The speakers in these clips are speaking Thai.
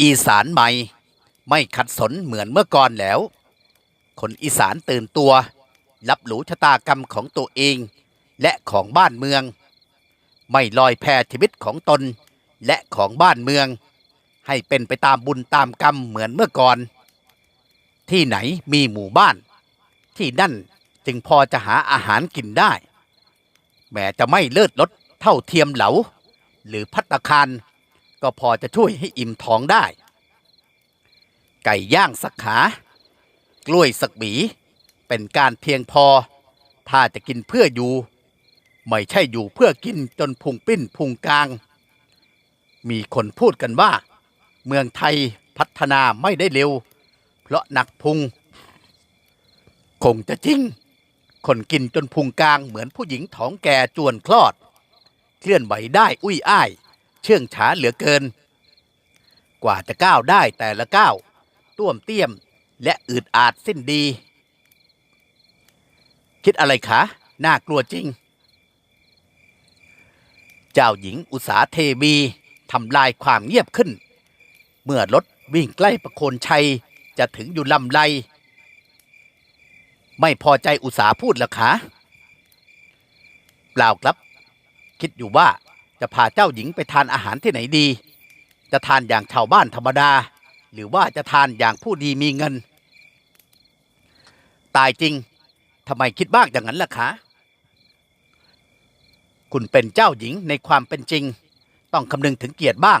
อีสานใหม่ ไม่ขัดสนเหมือนเมื่อก่อนแล้ว คนอีสานตื่นตัว รับรู้ชะตากรรมของตัวเอง และของบ้านเมือง ไม่ลอยแพชีวิตของตนและของบ้านเมือง ให้เป็นไปตามบุญตามกรรมเหมือนเมื่อก่อน ที่ไหนมีหมู่บ้าน ที่นั่นจึงพอจะหาอาหารกินได้ แม้จะไม่เลิศลดเท่าเทียมเหลา หรือพัตคาร ก็พอจะช่วยให้อิ่มท้องได้ ไก่ย่างสักขากล้วยสักหวีเป็นการเพียงพอ ถ้าจะกินเพื่ออยู่ ไม่ใช่อยู่เพื่อกินจนพุงปิ้นพุงกลาง มีคนพูดกันว่า เมืองไทยพัฒนาไม่ได้เร็ว เพราะหนักพุง คงจะจริง คนกินจนพุงกลางเหมือนผู้หญิงท้องแก่จวนคลอด เคลื่อนไหวได้อุ้ยอ้าย เชื่องช้าเหลือเกิน กว่าจะก้าวได้แต่ละก้าวต้วมเตี้ยมและอืดอาดสิ้นดี คิดอะไรคะ น่ากลัวจริง เจ้าหญิงอุสาเทวีทำลายความเงียบขึ้น เมื่อรถวิ่งใกล้ประโคนชัยจะถึงอยู่ลำไร ไม่พอใจอุสาพูดหรอคะเปล่าครับ คิดอยู่ว่า จะพาเจ้าหญิงไปทานอาหารที่ไหนดี จะทานอย่างชาวบ้านธรรมดา หรือว่าจะทานอย่างผู้ดีมีเงิน ตายจริงทำไมคิดบ้างอย่างนั้นล่ะคะ คุณเป็นเจ้าหญิงในความเป็นจริง ต้องคำนึงถึงเกียรติบ้าง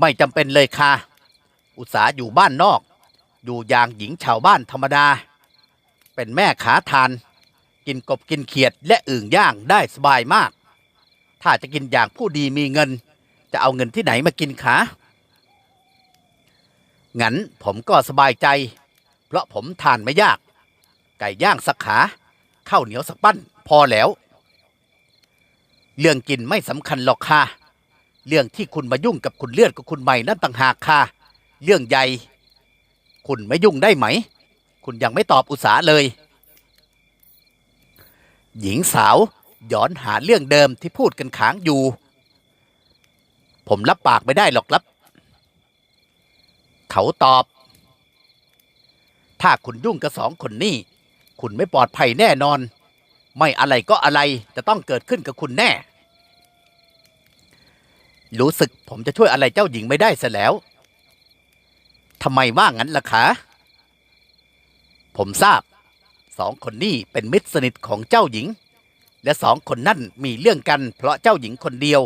ไม่จำเป็นเลยค่ะ อุตสาห์อยู่บ้านนอก อยู่อย่างหญิงชาวบ้านธรรมดา เป็นแม่ขาทาน กินกบกินเขียดและอึ่งย่างได้สบายมาก ถ้าจะกินอย่างผู้ดีมีเงิน จะเอาเงินที่ไหนมากินคะงั้นผมก็สบายใจ เพราะผมทานไม่ยาก ไก่ย่างสักขาข้าวเหนียวสักปั้น พอแล้ว เรื่องกินไม่สำคัญหรอกค่ะ เรื่องที่คุณมายุ่งกับคุณเลือดกับคุณใหม่นั่นต่างหากค่ะ เรื่องใหญ่ คุณไม่ยุ่งได้ไหม คุณยังไม่ตอบอุตสาเลย หญิงสาว ย้อนหาเรื่องเดิมที่พูดกันค้างอยู่ ผมรับปากไม่ได้หรอกครับ เขาตอบ ถ้าคุณยุ่งกับสองคนนี้ คุณไม่ปลอดภัยแน่นอน ไม่อะไรก็อะไรจะต้องเกิดขึ้นกับคุณแน่ รู้สึกผมจะช่วยอะไรเจ้าหญิงไม่ได้ซะแล้วทำไมว่างั้นล่ะคะ ผมทราบ สองคนนี้เป็นมิตรสนิทของเจ้าหญิง และสองคนนั่นมีเรื่องกันเพราะเจ้าหญิงคนเดียว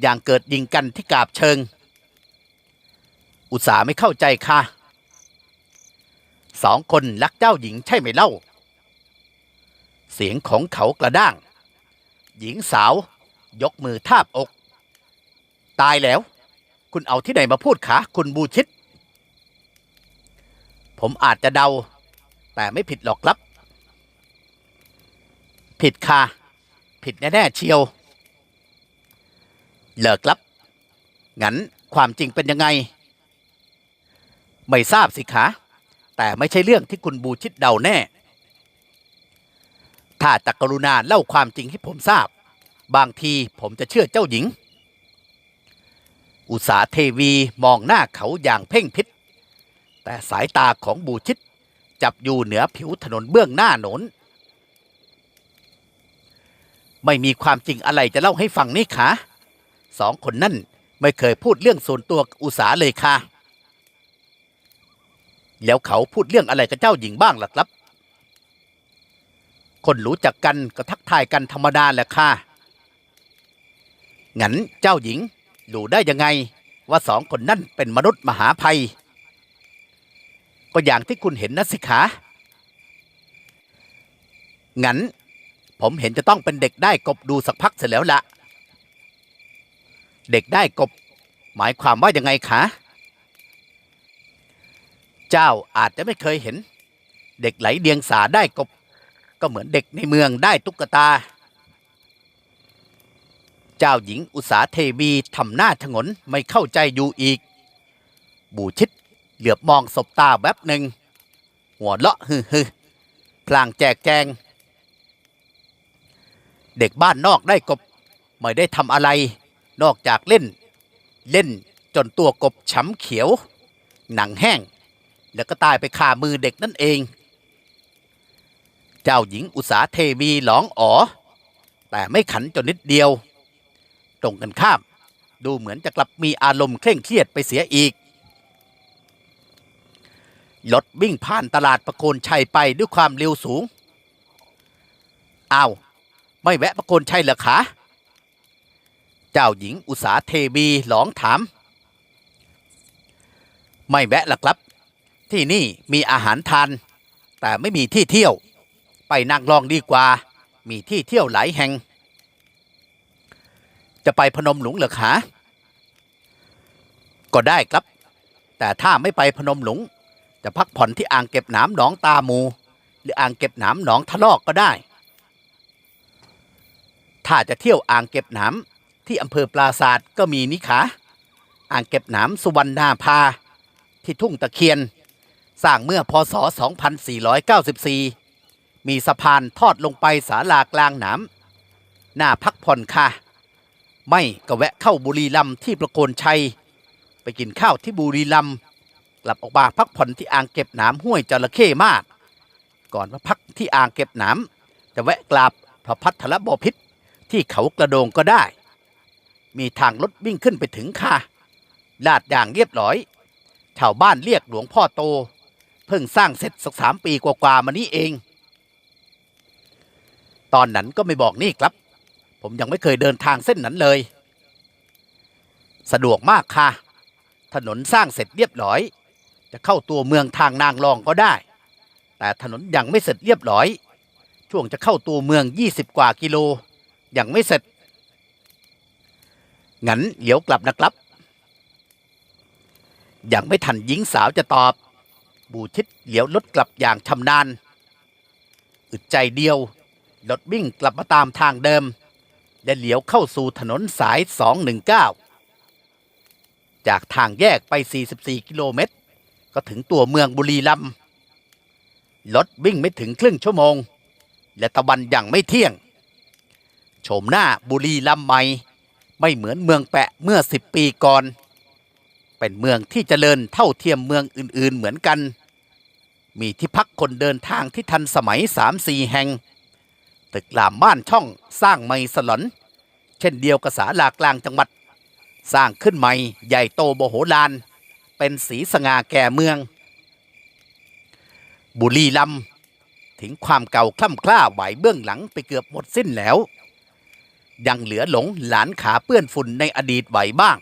อย่างเกิดยิงกันที่กาบเชิง อุตสาไม่เข้าใจค่ะ สองคนรักเจ้าหญิงใช่ไหมเล่า เสียงของเขากระด้าง หญิงสาวยกมือทาบอก ตายแล้ว คุณเอาที่ไหนมาพูดขาคุณบูชิต ผมอาจจะเดา แต่ไม่ผิดหรอกครับ ผิดค่ะ ผิดแน่ๆเชียว เลิกครับ งั้นความจริงเป็นยังไง ไม่ทราบสิคะ แต่ไม่ใช่เรื่องที่คุณบูชิดเดาแน่ ถ้าจักกรุณาเล่าความจริงให้ผมทราบ บางทีผมจะเชื่อเจ้าหญิง อุตสาเทวีมองหน้าเขาอย่างเพ่งพิษแต่สายตาของบูชิดจับอยู่เหนือผิวถนนเบื้องหน้าโนน ไม่มีความจริงอะไรจะเล่าให้ฟังนี่คะสองคนนั่นไม่เคยพูดเรื่องส่วนตัวอุสาเลยค่ะ แล้วเขาพูดเรื่องอะไรกับเจ้าหญิงบ้างล่ะครับ คนรู้จักกันก็ทักทายกันธรรมดาแหละค่ะ งั้นเจ้าหญิงรู้ได้ยังไงว่าสองคนนั่นเป็นมนุษย์มหาภัย ก็อย่างที่คุณเห็นนะสิคะ งั้น ผมเห็นจะต้องเป็นเด็กได้กบดูสักพักเสร็จแล้วละเด็กได้กบ หมายความว่ายังไงคะ เจ้าอาจจะไม่เคยเห็น เด็กไหลเดียงสาได้กบ ก็เหมือนเด็กในเมืองได้ตุ๊กตา เจ้าหญิงอุสาเทวีทำหน้าชงนไม่เข้าใจอยู่อีก บูชิดเหลือบมองศบตาแวบหนึ่ง หัวเราะฮึฮึพลางแจกแจง เด็กบ้านนอกได้กบไม่ได้ทำอะไร นอกจากเล่น เล่นจนตัวกบช้ำเขียว หนังแห้ง แล้วก็ตายไปคามือเด็กนั่นเอง เจ้าหญิงอุสาเทวีหลองอ๋อ แต่ไม่ขันจนนิดเดียว ตรงกันข้าม ดูเหมือนจะกลับมีอารมณ์เคร่งเครียดไปเสียอีกรถวิ่งผ่านตลาดประโคนชัยไปด้วยความเร็วสูง อ้าว ไม่แวะประโคนชัยเหรอคะ เจ้าหญิงอุสาเทวีหลองถาม ไม่แวะละครับ ที่นี่มีอาหารทาน แต่ไม่มีที่เที่ยว ไปนั่งลองดีกว่า มีที่เที่ยวหลายแห่ง จะไปพนมหลวงเหรอคะ ก็ได้ครับ แต่ถ้าไม่ไปพนมหลวงจะพักผ่อนที่อ่างเก็บน้ำหนองตามู หรืออ่างเก็บน้ำหนองทะลอกก็ได้ จะเที่ยวอ่างเก็บน้ำที่อำเภอปราศาสตร์ก็มีนี่คะอ่างเก็บน้ำสุวรรณนาภา ที่ทุ่งตะเคียน สร้างเมื่อพศ 2494 มีสะพานทอดลงไปศาลากลางน้ำหน่าพักผ่อนค่ะ ไม่ก็แวะเข้าบุรีรัมย์ที่ประโคนชัย ไปกินข้าวที่บุรีรัมย์กลับออกมาพักผ่อนที่อ่างเก็บน้ำห้วยจระเข้มาก ก่อนมาพักที่อ่างเก็บน้ำจะแวะกราบพระพัทรบพิษ ที่เขากระโดงก็ได้ มีทางรถวิ่งขึ้นไปถึงค่ะ ลาดอย่างเรียบร้อย ชาวบ้านเรียกหลวงพ่อโต เพิ่งสร้างเสร็จสักสามปีกว่าๆมานี้เอง ตอนนั้นก็ไม่บอกนี่ครับ ผมยังไม่เคยเดินทางเส้นนั้นเลย สะดวกมากค่ะ ถนนสร้างเสร็จเรียบร้อย จะเข้าตัวเมืองทางนางรองก็ได้ แต่ถนนยังไม่เสร็จเรียบร้อย ช่วงจะเข้าตัวเมือง 20 กว่ากิโล ยังไม่เสร็จ งั้นเดี๋ยวกลับนะครับ ยังไม่ทันหญิงสาวจะตอบ บูชิดเหลียวรถกลับอย่างชำนาญ อึดใจเดียว รถวิ่งกลับมาตามทางเดิม และเหลียวเข้าสู่ถนนสาย 219 จากทางแยกไป 44 กิโลเมตร ก็ถึงตัวเมืองบุรีรัมย์รถวิ่งไม่ถึงครึ่งชั่วโมง และตะวันยังไม่เที่ยง โฉมหน้าบุรีรัมย์ใหม่ไม่เหมือนเมืองแปะเมื่อ10ปีก่อน เป็นเมืองที่เจริญเท่าเทียมเมืองอื่นๆเหมือนกัน มีที่พักคนเดินทางที่ทันสมัย3-4แห่ง ตึกรามบ้านช่องสร้างใหม่สลอน เช่นเดียวกับศาลากลางจังหวัด สร้างขึ้นใหม่ใหญ่โตโมโหลาน เป็นสีสง่าแก่เมือง บุรีลำถึงความเก่าคล่ำคล้าไหวเบื้องหลังไปเกือบหมดสิ้นแล้ว ยังเหลือหลงหลานขาเปื้อนฝุ่นในอดีตไหวบ้าง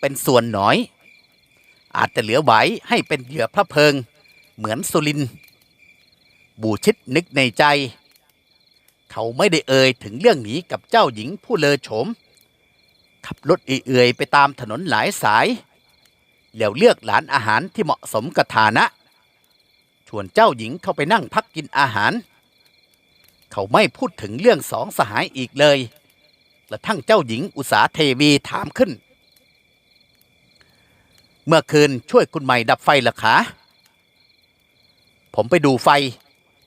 เป็นส่วนน้อย อาจจะเหลือไหวให้เป็นเหยื่อพระเพิง เหมือนสุริน บูชิดนึกในใจ เขาไม่ได้เอ่ยถึงเรื่องนี้กับเจ้าหญิงผู้เลอโฉม ขับรถเอื่อยไปตามถนนหลายสายแล้วเลือกหลานอาหารที่เหมาะสมกับฐานะ ชวนเจ้าหญิงเข้าไปนั่งพักกินอาหาร เขาไม่พูดถึงเรื่องสองสหายอีกเลยกระทั่งเจ้าหญิงอุสาเทวีถามขึ้น เมื่อคืนช่วยคุณใหม่ดับไฟหรอคะผมไปดูไฟ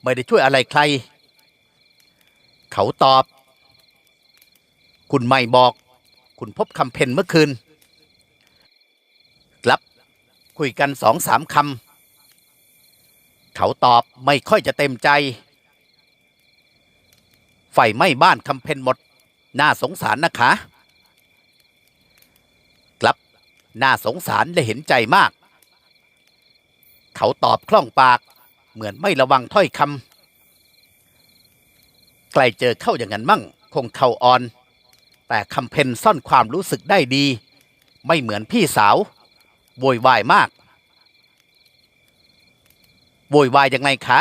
ไม่ได้ช่วยอะไรใคร เขาตอบ คุณใหม่บอก คุณพบคำเพนเมื่อคืนครับคุยกันสองสามคำ เขาตอบไม่ค่อยจะเต็มใจ ไฟไหม้บ้านคำเพนหมด น่าสงสารนะคะ ครับ น่าสงสารและเห็นใจมาก เขาตอบคล่องปาก เหมือนไม่ระวังถ้อยคำใกล้เจอเข้าอย่างนั้นมั่ง คงเข่าอ่อน แต่คำเพนซ่อนความรู้สึกได้ดี ไม่เหมือนพี่สาวโวยวายมากโวยวายยังไงคะ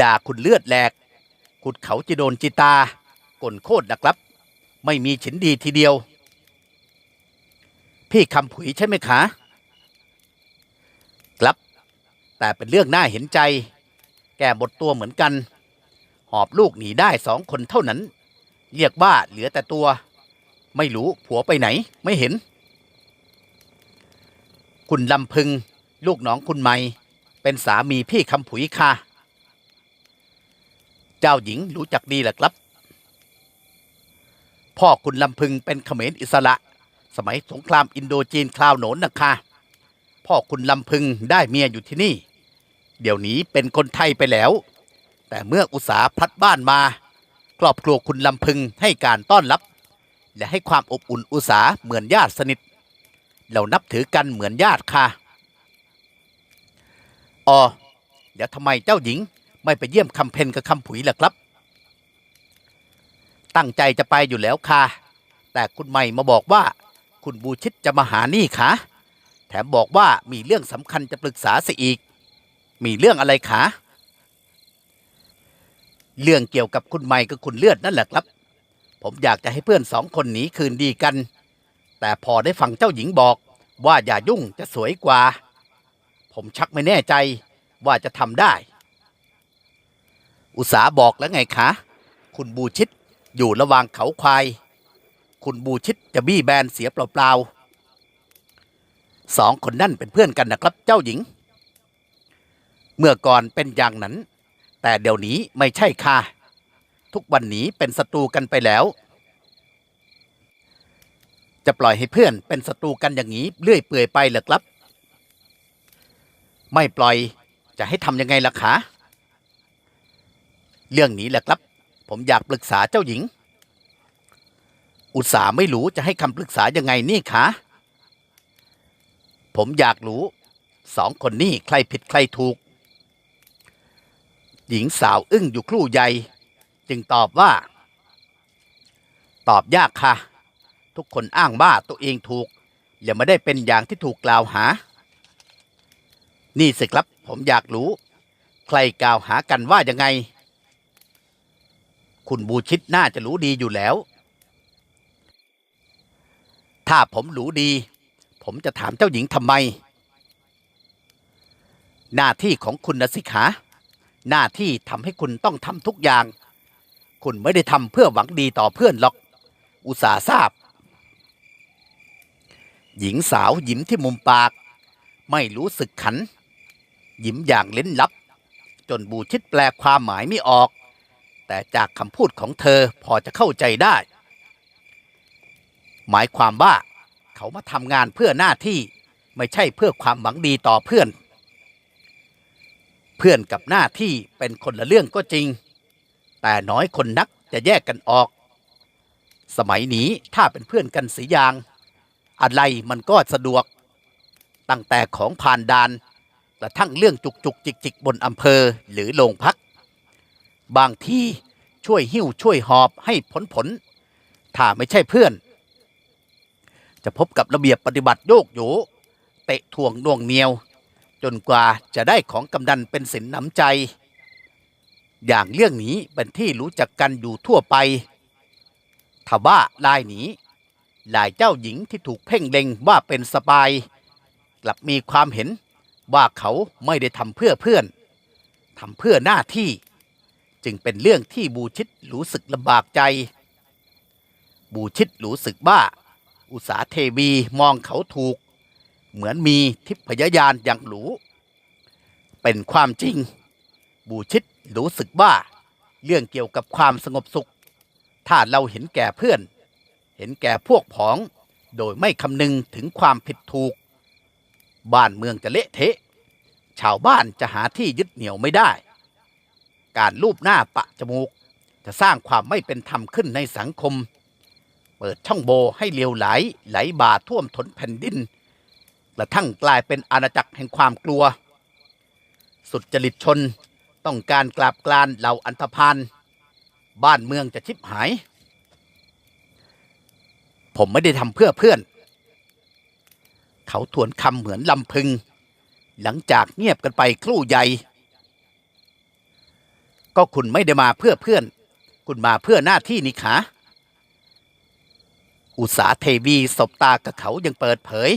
ด่าคุณเลือดแหลก ขุดเขาจะโดนจิตากลโคตรนะครับ ไม่มีฉินดีทีเดียว พี่คำผุยใช่ไหมคะครับ แต่เป็นเรื่องน่าเห็นใจ แกหมดตัวเหมือนกัน หอบลูกหนีได้สองคนเท่านั้น เรียกว่าเหลือแต่ตัว ไม่รู้ผัวไปไหนไม่เห็น คุณลำพึง ลูกน้องคุณไม่เป็นสามีพี่คำผุยค่ะ เจ้าหญิงรู้จักดีแหละครับ พ่อคุณลำพึงเป็นเขมรอิสระ สมัยสงครามอินโดจีนคราวโหนนนะคะพ่อคุณลำพึงได้เมียอยู่ที่นี่ เดี๋ยวนี้เป็นคนไทยไปแล้ว แต่เมื่ออุตสาพลัดบ้านมา ครอบครัวคุณลำพึงให้การต้อนรับ และให้ความอบอุ่นอุตสาเหมือนญาติสนิท เรานับถือกันเหมือนญาติค่ะอ๋อเดี๋ยวทำไมเจ้าหญิง ไม่ไปเยี่ยมคำเพนกับคำผุยล่ะครับ ตั้งใจจะไปอยู่แล้วค่ะ แต่คุณใหม่มาบอกว่า คุณบูชิตจะมาหานี่คะแถมบอกว่ามีเรื่องสำคัญจะปรึกษาเสียอีก มีเรื่องอะไรคะเรื่องเกี่ยวกับคุณใหม่กับคุณเลือดนั่นแหละครับ ผมอยากจะให้เพื่อนสองคนหนีคืนดีกัน แต่พอได้ฟังเจ้าหญิงบอกว่าอย่ายุ่งจะสวยกว่า ผมชักไม่แน่ใจว่าจะทำได้ อุตสาบอกแล้วไงคะ คุณบูชิตอยู่ระหว่างเขาควาย คุณบูชิตจะบี้แบนเสียเปล่าๆสองคนนั่นเป็นเพื่อนกันนะครับเจ้าหญิง เมื่อก่อนเป็นอย่างนั้น แต่เดี๋ยวนี้ไม่ใช่ค่ะ ทุกวันนี้เป็นศัตรูกันไปแล้ว จะปล่อยให้เพื่อนเป็นศัตรูกันอย่างนี้เรื่อยเปื่อยไปเหรอครับ ไม่ปล่อยจะให้ทำยังไงล่ะคะ เรื่องนี้แหละครับ ผมอยากปรึกษาเจ้าหญิง อุตส่าห์ไม่รู้จะให้คำปรึกษายังไงนี่คะ ผมอยากรู้สองคนนี้ใครผิดใครถูก หญิงสาวอึ้งอยู่ครู่ใหญ่ จึงตอบว่า ตอบยากค่ะ ทุกคนอ้างว่าตัวเองถูกอย่าไม่ได้เป็นอย่างที่ถูกกล่าวหา นี่สิครับผมอยากรู้ ใครกล่าวหากันว่ายังไง คุณบูชิตน่าจะรู้ดีอยู่แล้ว ถ้าผมรู้ดี ผมจะถามเจ้าหญิงทำไม หน้าที่ของคุณนะสิคะหน้าที่ทำให้คุณต้องทำทุกอย่าง คุณไม่ได้ทำเพื่อหวังดีต่อเพื่อนหรอก อุตสาทราบ หญิงสาวยิ้มที่มุมปาก ไม่รู้สึกขัน ยิ้มอย่างเล่นลับ จนบูชิดแปลความหมายไม่ออก แต่จากคำพูดของเธอพอจะเข้าใจได้ หมายความว่าเขามาทำงานเพื่อหน้าที่ไม่ใช่เพื่อความหวังดีต่อเพื่อน เพื่อนกับหน้าที่เป็นคนละเรื่องก็จริง แต่น้อยคนนักจะแยกกันออก สมัยนี้ถ้าเป็นเพื่อนกันสียาง อะไรมันก็สะดวก ตั้งแต่ของผ่านดานกระทั่งเรื่องจุกจุกจิกจิกบนอำเภอหรือโรงพัก บางที่ช่วยหิ้วช่วยหอบให้ผลผล ถ้าไม่ใช่เพื่อน จะพบกับระเบียบปฏิบัติโยกโยเตะทวงน่วงเหนียว จนกว่าจะได้ของกำนันเป็นสินน้ำใจ อย่างเรื่องนี้เป็นที่รู้จักกันอยู่ทั่วไปทว่าลายนี้หลายเจ้าหญิงที่ถูกเพ่งเล็งว่าเป็นสปาย กลับมีความเห็นว่าเขาไม่ได้ทำเพื่อเพื่อนทำเพื่อหน้าที่ จึงเป็นเรื่องที่บูชิดรู้สึกลำบากใจ บูชิดรู้สึกว่าอุสาเทวีมองเขาถูก เหมือนมีทิพยญาณอย่างหรูเป็นความจริง บูชิดรู้สึกว่าเรื่องเกี่ยวกับความสงบสุข ถ้าเราเห็นแก่เพื่อน เห็นแก่พวกพ้อง โดยไม่คำนึงถึงความผิดถูก บ้านเมืองจะเละเทะ ชาวบ้านจะหาที่ยึดเหนี่ยวไม่ได้ การลูบหน้าปะจมูก จะสร้างความไม่เป็นธรรมขึ้นในสังคม เปิดช่องโบให้เลียวไหลไหลบ่าท่วมทนแผ่นดินกระทั่งกลายเป็นอาณาจักรแห่งความกลัว สุดจริตชนต้องการกราบกลานเหล่าอันธพาลบ้านเมืองจะชิบหาย ผมไม่ได้ทำเพื่อเพื่อน เขาทวนคำเหมือนลำพึง หลังจากเงียบกันไปครู่ใหญ่ ก็คุณไม่ได้มาเพื่อเพื่อน คุณมาเพื่อหน้าที่นี่ขาอุตสาเทวีสบตากับเขายังเปิดเผย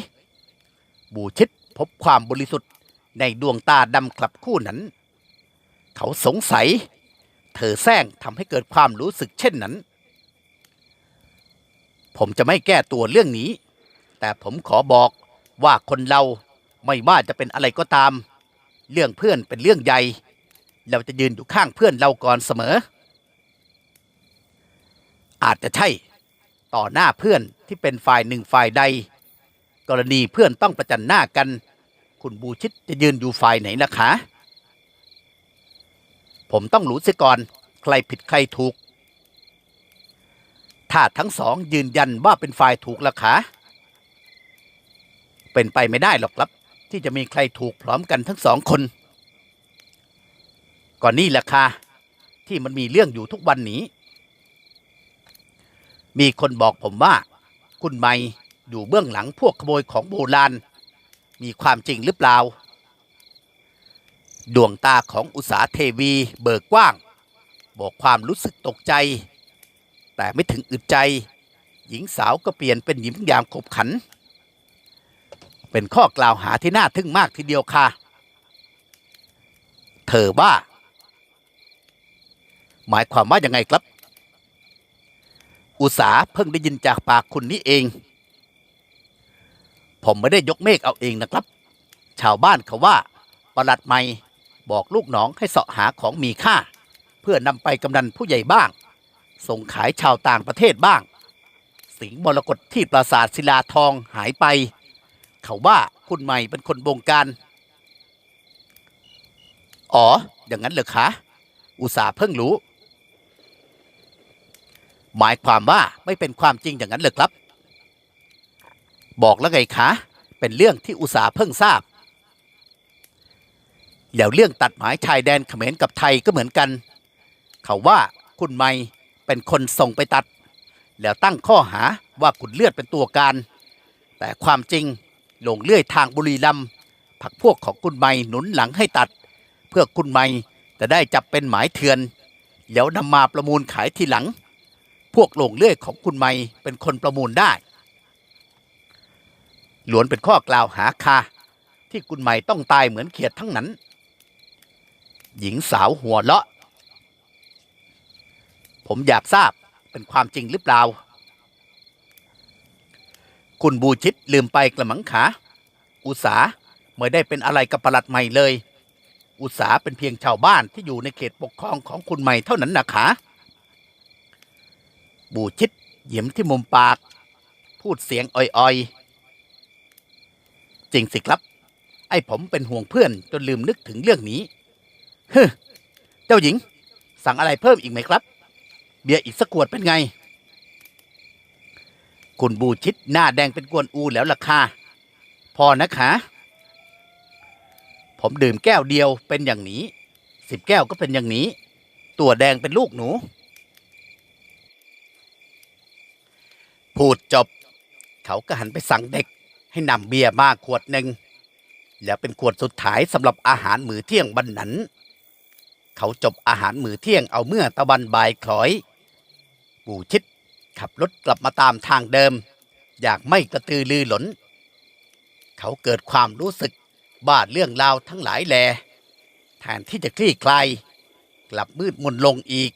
บูชิดพบความบริสุทธิ์ในดวงตาดำคลับคู่นั้น เขาสงสัย เธอแซงทำให้เกิดความรู้สึกเช่นนั้น ผมจะไม่แก้ตัวเรื่องนี้ แต่ผมขอบอกว่าคนเราไม่ว่าจะเป็นอะไรก็ตาม เรื่องเพื่อนเป็นเรื่องใหญ่ เราจะยืนอยู่ข้างเพื่อนเราก่อนเสมอ อาจจะใช่ต่อหน้าเพื่อนที่เป็นฝ่ายหนึ่งฝ่ายใด กรณีเพื่อนต้องประจันหน้ากัน คุณบูชิตจะยืนอยู่ฝ่ายไหนล่ะคะ ผมต้องรู้เสียก่อน ใครผิดใครถูก ถ้าทั้งสองยืนยันว่าเป็นฝ่ายถูกล่ะคะเป็นไปไม่ได้หรอกครับ ที่จะมีใครถูกพร้อมกันทั้งสองคน ก่อนนี่แหละค่ะที่มันมีเรื่องอยู่ทุกวันนี้ มีคนบอกผมว่า คุณไม่อยู่เบื้องหลังพวกขโมยของโบราณ มีความจริงหรือเปล่า ดวงตาของอุตสาเทวีเบิกกว้าง บอกความรู้สึกตกใจ แต่ไม่ถึงอึดใจ หญิงสาวก็เปลี่ยนเป็นหญิงยามขบขัน เป็นข้อกล่าวหาที่น่าทึ่งมากทีเดียวค่ะ เธอว่า หมายความว่ายังไงครับ อุตสาเพิ่งได้ยินจากปากคุณนี้เอง ผมไม่ได้ยกเมฆเอาเองนะครับ ชาวบ้านเขาว่าประหลัดไม่บอกลูกน้องให้เสาะหาของมีค่า เพื่อนำไปกำนันผู้ใหญ่บ้าง ส่งขายชาวต่างประเทศบ้าง สิงห์มรกตที่ปราสาทศิลาทองหายไป เขาว่าคุณใหม่เป็นคนบงการ อ๋อ อย่างนั้นเหรอคะ อุตสาห์เพิ่งรู้ หมายความว่าไม่เป็นความจริงอย่างนั้นเหรอครับ บอกแล้วไงคะ เป็นเรื่องที่อุตสาหเพิ่งทราบแล้วเรื่องตัดหมายชายแดนเขมรกับไทยก็เหมือนกัน เขาว่าคุณไม่เป็นคนส่งไปตัด แล้วตั้งข้อหาว่าคุณเลือดเป็นตัวการ แต่ความจริงหลงเลื่อยทางบุรีลำผักพวกของคุณไม่หนุนหลังให้ตัด เพื่อคุณไม่จะได้จับเป็นหมายเถื่อน แล้วนำมาประมูลขายทีหลัง พวกหลงเลื่อยของคุณไม่เป็นคนประมูลได้หลวนเป็นข้อกล่าวหาคาที่คุณไม่ต้องตายเหมือนเขียดทั้งนั้น หญิงสาวหัวเราะ ผมอยากทราบเป็นความจริงหรือเปล่า คุณบูชิตลืมไปกระมังขา อุตสาไม่ได้เป็นอะไรกับประหลัดใหม่เลย อุตสาเป็นเพียงชาวบ้านที่อยู่ในเขตปกครองของคุณใหม่เท่านั้นนะคะ บูชิตหยิมที่มุมปาก พูดเสียงอ่อยๆ จริงสิครับ ไอ้ผมเป็นห่วงเพื่อนจนลืมนึกถึงเรื่องนี้เฮ้เจ้าหญิง สั่งอะไรเพิ่มอีกไหมครับ เบียร์อีกสักขวดเป็นไง คุณบูชิดหน้าแดงเป็นกวนอูแล้วล่ะค่ะพอนะคะ ผมดื่มแก้วเดียวเป็นอย่างนี้ สิบแก้วก็เป็นอย่างนี้ ตัวแดงเป็นลูกหนู พูดจบ เขาก็หันไปสั่งเด็ก ให้นำเบียร์มาขวดหนึ่งแล้วเป็นขวดสุดท้ายสำหรับอาหารมื้อเที่ยงบันนั้น เขาจบอาหารมื้อเที่ยงเอาเมื่อตะวันบ่ายคล้อยปู่ชิดขับรถกลับมาตามทางเดิม อยากไม่กระตือรือร้น เขาเกิดความรู้สึกบ้าเรื่องราวทั้งหลายแลแทนที่จะคลี่คลายกลับมืดมนลงอีก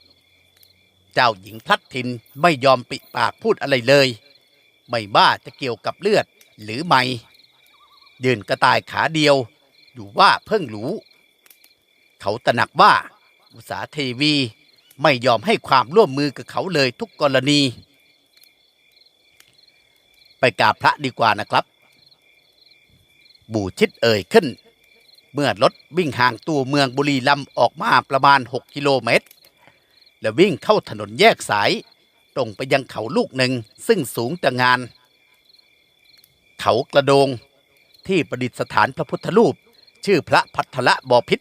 เจ้าหญิงพลัดทินไม่ยอมปิปากพูดอะไรเลย ไม่บ้าจะเกี่ยวกับเลือดหรือไม่ยืนกระต่ายขาเดียว อยู่ว่าเพิ่งรู้ เขาตระหนักว่า อุสาเทวีไม่ยอมให้ความร่วมมือกับเขาเลยทุกกรณี ไปกราบพระดีกว่านะครับ บูชิดเอ่ยขึ้น เมื่อรถวิ่งห่างตัวเมืองบุรีลำออกมาประมาณ 6 กิโลเมตร และวิ่งเข้าถนนแยกสาย ตรงไปยังเขาลูกหนึ่งซึ่งสูงจะงาน เขากระโดง ที่ประดิษฐานพระพุทธรูป ชื่อพระพัทละบอพิษ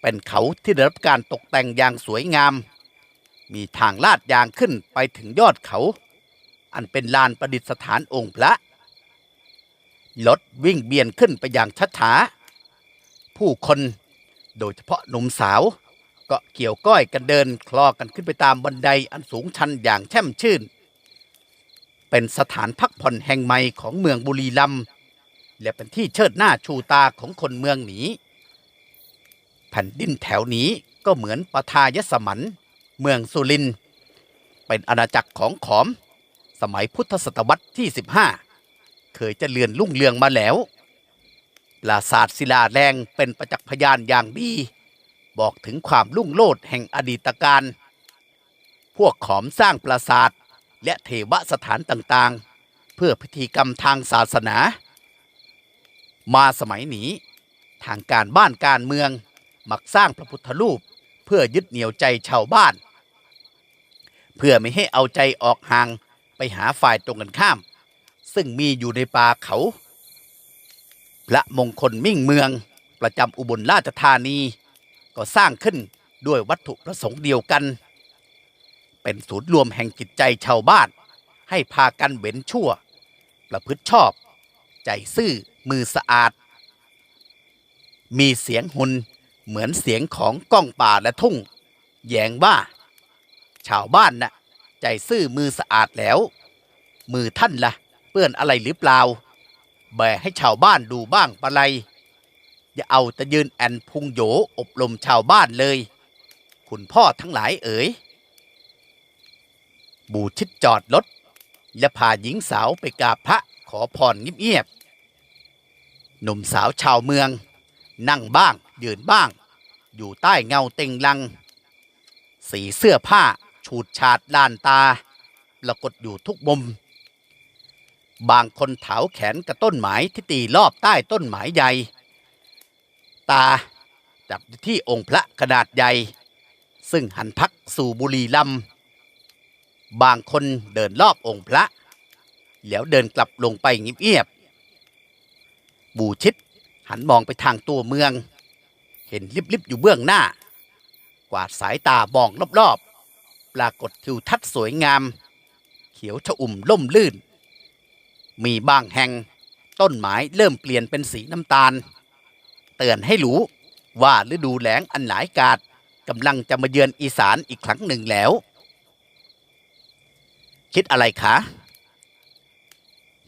เป็นเขาที่ได้รับการตกแต่งอย่างสวยงาม มีทางลาดยางขึ้นไปถึงยอดเขา อันเป็นลานประดิษฐานองค์พระรถวิ่งเบียนขึ้นไปอย่างช้าๆผู้คนโดยเฉพาะหนุ่มสาว ก็เกี่ยวก้อยกันเดินคลอกันขึ้นไปตามบันไดอันสูงชันอย่างแช่มชื่น เป็นสถานพักผ่อนแห่งใหม่ของเมืองบุรีรัมย์และเป็นที่เชิดหน้าชูตาของคนเมืองหนีแผ่นดินแถวนี้ก็เหมือนปทายสมัน เมืองสุริน เป็นอาณาจักรของขอม สมัยพุทธศตวรรษที่ 15 เคยจะเลือนรุ่งเรืองมาแล้วปราสาทศิลาแรงเป็นประจักษ์พยานอย่างดี บอกถึงความลุ่งโลดแห่งอดีตการ พวกขอมสร้างปราสาท และเทวสถานต่างๆ เพื่อพิธีกรรมทางศาสนา มาสมัยนี้ ทางการบ้านการเมือง มักสร้างพระพุทธรูปเพื่อยึดเหนี่ยวใจชาวบ้าน เพื่อไม่ให้เอาใจออกห่างไปหาฝ่ายตรงกันข้าม ซึ่งมีอยู่ในป่าเขา พระมงคลมิ่งเมืองประจำอุบลราชธานี ก็สร้างขึ้นด้วยวัตถุประสงค์เดียวกัน เป็นศูนย์รวมแห่งจิตใจชาวบ้าน ให้พากันเว้นชั่ว ประพฤติชอบ ใจซื่อมือสะอาด มีเสียงหุนเหมือนเสียงของก้องป่าและทุ่ง แยงว่า ชาวบ้านนะ่ะใจซื่อมือสะอาดแล้ว มือท่านละ่ะ เปื้อนอะไรหรือเปล่า แบให้ชาวบ้านดูบ้างปะไร อย่าเอาแต่ยืนแอนพุงโหยอบรมชาวบ้านเลย คุณพ่อทั้งหลายเอ๋ย บูชิดจอดรถและพาหญิงสาวไปกราบพระขอพรเงียบๆหนุ่มสาวชาวเมือง นั่งบ้างยืนบ้าง อยู่ใต้เงาเต็งลัง สีเสื้อผ้าฉูดฉาดลานตาปรากฏอยู่ทุกมุม บางคนเถาแขนกับต้นไม้ที่ตีรอบใต้ต้นไม้ใหญ่ ตา จับที่องค์พระขนาดใหญ่ ซึ่งหันพักสู่บุรีลำบางคนเดินรอบองค์พระ แล้วเดินกลับลงไปเงียบๆบูชิดหันมองไปทางตัวเมือง เห็นลิบๆอยู่เบื้องหน้า กวาดสายตามองรอบๆ ปรากฏทิวทัศน์สวยงาม เขียวชอุ่มล่มลื่น มีบางแห่งต้นไม้เริ่มเปลี่ยนเป็นสีน้ำตาล เตือนให้รู้ ว่าฤดูแล้งอันหลายกาดกำลังจะมาเยือนอีสานอีกครั้งหนึ่งแล้ว คิดอะไรคะ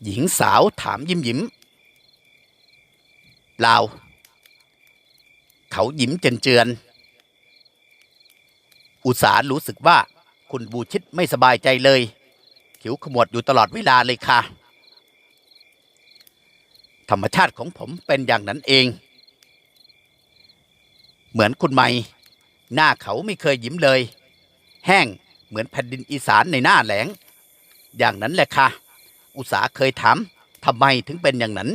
หญิงสาวถามยิ้มยิ้มล่าเขายิ้มเจนเจือน อุตสาหรู้สึกว่าคุณบูชิดไม่สบายใจเลย ขิวขมวดอยู่ตลอดเวลาเลยค่ะ ธรรมชาติของผมเป็นอย่างนั้นเอง เหมือนคุณไม่หน้าเขาไม่เคยยิ้มเลย แห้งเหมือนแผ่นดินอีสานในหน้าแหลง อย่างนั้นแหละค่ะ อุตสาเคยถามทำไมถึงเป็นอย่างนั้น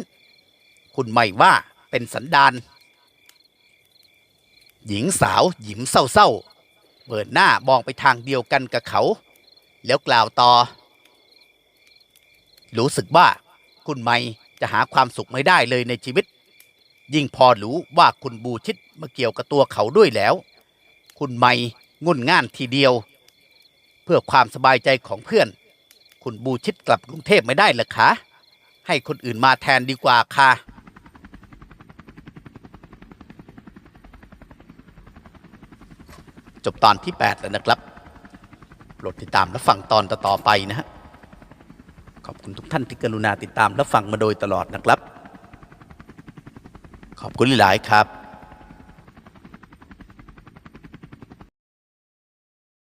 คุณไม่ว่าเป็นสันดานหญิงสาวหยิ้มเศร้าๆเบิดหน้ามองไปทางเดียวกันกับเขา แล้วกล่าวต่อ รู้สึกว่าคุณไม่จะหาความสุขไม่ได้เลยในชีวิต ยิ่งพอรู้ว่าคุณบูชิดมาเกี่ยวกับตัวเขาด้วยแล้ว คุณไม่งุ่นง่านทีเดียว เพื่อความสบายใจของเพื่อน คุณบูชิดกลับกรุงเทพไม่ได้หรอคะให้คนอื่นมาแทนดีกว่าค่ะจบตอนที่ 8 แล้วนะครับโปรดติดตามและฟังตอนต่อๆไปนะฮะ ขอบคุณทุกท่านที่กรุณาติดตามและฟังมาโดยตลอดนะครับ ขอบคุณหลายครับ